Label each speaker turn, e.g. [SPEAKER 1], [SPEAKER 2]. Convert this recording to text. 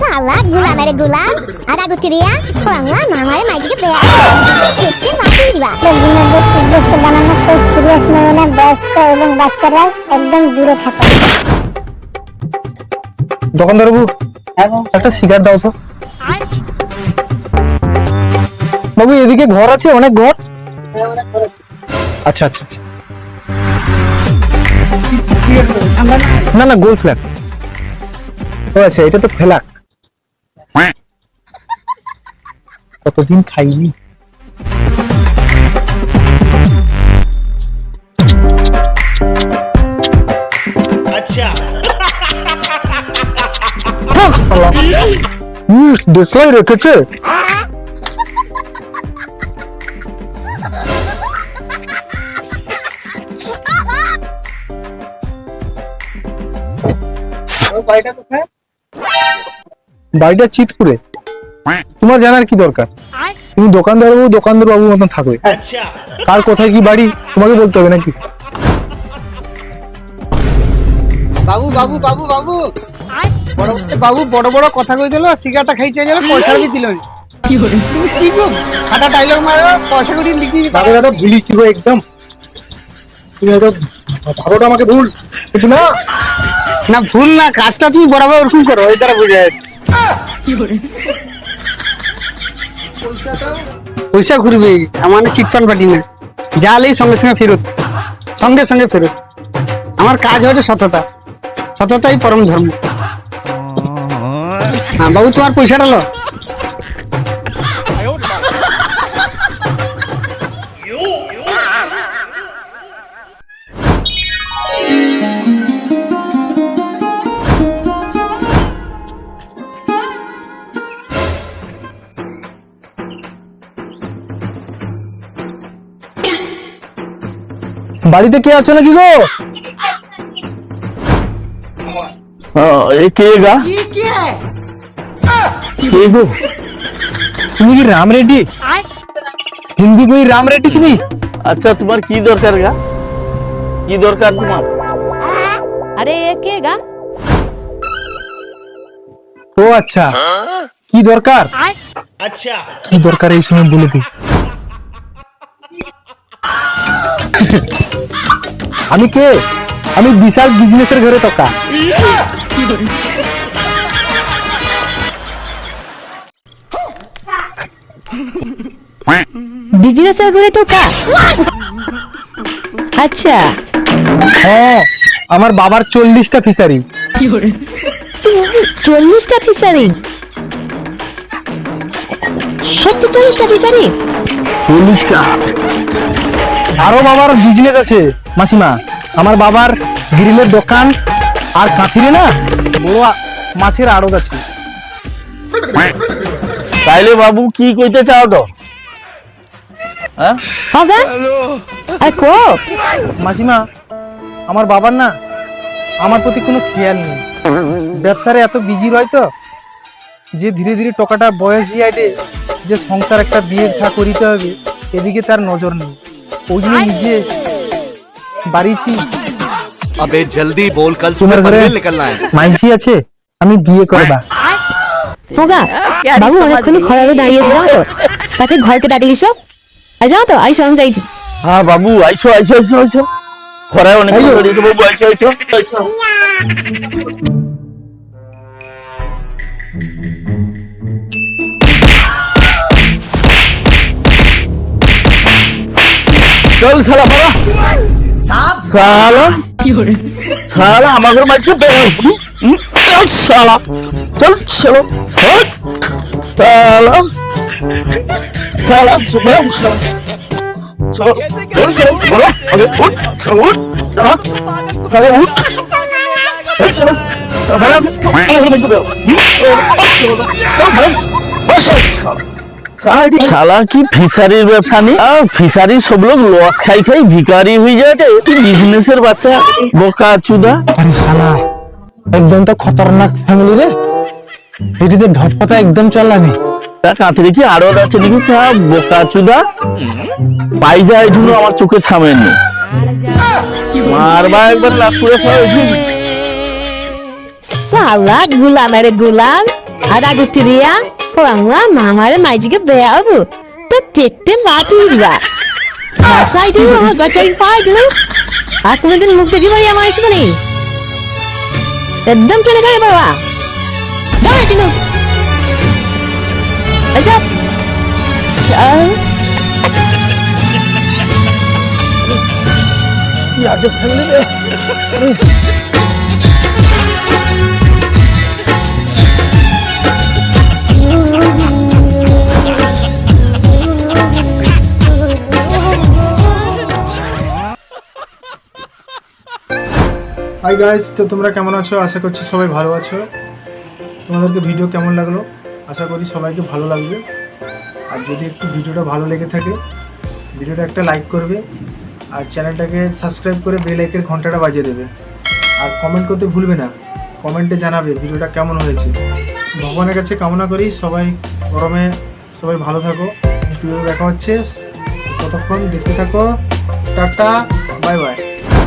[SPEAKER 1] শালা গুলাম রে গুলাম আগা গুতিরিয়া বাংলা মামারে মাঝিকে বেয়া দেখতে মাটি দিবা
[SPEAKER 2] বিনোদন উদ্দেশ্যে বানানো কেউ সিরিয়াস নেবে না বয়স্ক এবং বাচ্চারা একদম দূরে থাকে
[SPEAKER 3] দোকানদার বাবু একটা সিগারেট দাও তো। বাবু এদিকে ঘর আছে অনেক ঘর? আচ্ছা আচ্ছা আচ্ছা। না না গোল ফ্ল্যাট ও আচ্ছা এটা তো ফেলাক কতদিন খাইনি? আচ্ছা। হুম দেশলাই রেখেছে। বাড়িটা চিতপুরে। তোমার জানার কি দরকার? তুমি দোকানদার বাবু দোকানদার বাবু মতন থাকবে কার কোথায় কি বাড়ি? তোমাকে বলতে হবে নাকি?
[SPEAKER 4] বাবু বাবু বাবু বাবু। বড় বাবু বড় বড় কথা কই দিল? সিগারেটটা খাইছে গেল পয়সা বি দিল কি করে? কি গো? ফাটা ডায়লগ মারো পয়সা করি লিখি
[SPEAKER 3] দাদা দাদা ভুলিছি গো একদম। তুমি হয়তো ভাবোটা আমাকে ভুল কিন্তু না।
[SPEAKER 4] না ভুল না কাজটা তুমি বরাবর ওরকম করো ওই দ্বারা বুঝে যায়। পয়সা ঘুরবে, আমার চিটফান পাটি না। যালেই সঙ্গে সঙ্গে ফেরত, সঙ্গে সঙ্গে ফেরত। আমার কাজ হচ্ছে সততা, সততাই পরম ধর্ম। হ্যাঁ বাবু, তোমার পয়সাটা লো।
[SPEAKER 3] বাড়িতে কে আছো নাকি গো
[SPEAKER 5] কে গা
[SPEAKER 3] কে গো তুমি কি রাম রেড্ডি হিন্দি বই রাম রেড্ডি তুমি
[SPEAKER 5] আচ্ছা তোমার কি দরকার গা কি দরকার তোমার
[SPEAKER 6] আরে এ কে গা
[SPEAKER 3] ও আচ্ছা কি দরকার আচ্ছা কি দরকার এই সময় বলে দিই আমি কে? আমি বিশাল বিজনেসের ঘরে টকা।
[SPEAKER 6] বিজনেসের ঘরে তো কা আচ্ছা।
[SPEAKER 3] হ্যাঁ আমার বাবার চল্লিশটা ফিসারি
[SPEAKER 6] চল্লিশটা ফিসারি সত্যি চল্লিশটা ফিসারি
[SPEAKER 5] চল্লিশটা।
[SPEAKER 3] আরও বাবার বিজনেস আছে মাসিমা। আমার বাবার গ্রিলের দোকান আর কাঁথিরে না বড় মাছের আড়ত আছে।
[SPEAKER 5] তাইলে বাবু কি কইতে চাও তো? হ্যাঁ?
[SPEAKER 6] হবে আর কো?
[SPEAKER 3] মাসিমা আমার বাবার না আমার প্রতি কোনো খেয়াল নেই। ব্যবসারে এত বিজি রয় তো যে ধীরে ধীরে টকাটা বয়স যাইডে যে সংসার একটা বিয়ে থা করিতে হবে এদিকে তার নজর নেই। ওই জন্য নিজে বাড়িছি
[SPEAKER 7] अबे जल्दी बोल कल
[SPEAKER 3] তোমার
[SPEAKER 7] सुबह
[SPEAKER 3] ঘরে
[SPEAKER 7] पनवेल निकलना है
[SPEAKER 3] মাইকি আছে আমি বিয়ে করবা
[SPEAKER 6] হোগা বাবু অনেকক্ষণ খরাবে দাঁড়িয়েছে যাও তো তাকে ঘরকে দাঁড়িয়েছ আর যাও তো আই সঙ্গে যাইছি
[SPEAKER 5] হ্যাঁ বাবু আইসো আইসো আইসো আইসো খরায় অনেক
[SPEAKER 3] আইসো।
[SPEAKER 5] দাঁড়িয়েছে বাবু আইসো আইসো আইসো চল শালা বাবা শালা। শালা আমাদের মাঝে বের শালা চল চলো শালা। শালা। বের হ, শালা। চল চল চল বলো। আগে উঠ চল উঠ শালা। আগে উঠ। আমাদের মাঝে বের চল, শালা। শালা কি ফিশারির ব্যবসা নেই ফিশারি সব লোক লস খাই খাই ভিকারি হয়ে যায় কি বিজনেসের বাচ্চা? বোকা চুদা।
[SPEAKER 3] আরে শালা একদম তো খতরনাক ফ্যামিলি রে। এটিতে ধপপতা একদম চললা
[SPEAKER 5] তা কাঁথরে কি আছে নাকি? তা বোকা চুদা। এটুকু আমার চোখের সামনে নেই মারবা একবার লাভ করে সবাই
[SPEAKER 6] শালা গুলাম আরে গুলাম। Ada gutiria, kurangnya mamare majiga beabu. Tuh tete mati dia. Masa itu আমার গচাই পাই দিল আর কোনোদিন মুখ দেখি বাড়ি আমার আসবে নেই একদম চলে গেলে বাবা দাঁড়াই দিল এসব আহ
[SPEAKER 5] কি
[SPEAKER 8] হাই গাইস তো তোমরা কেমন আছো? আশা করছি সবাই ভালো আছো। তোমাদেরকে ভিডিও কেমন লাগল? আশা করি সবাইকে ভালো লাগবে। আর যদি একটু ভিডিওটা ভালো লেগে থাকে, ভিডিওটা একটা লাইক করবে। আর চ্যানেলটাকে সাবস্ক্রাইব করে বেল আইকের ঘন্টাটা বাজিয়ে দেবে। আর কমেন্ট করতে ভুলবে না। কমেন্টে জানাবে ভিডিওটা কেমন হয়েছে। ভগবানের কাছে কামনা করি সবাই গরমে সবাই ভালো থাকো। ভিডিও দেখা হচ্ছে। ততক্ষণ দেখতে থাকো। Tata bye bye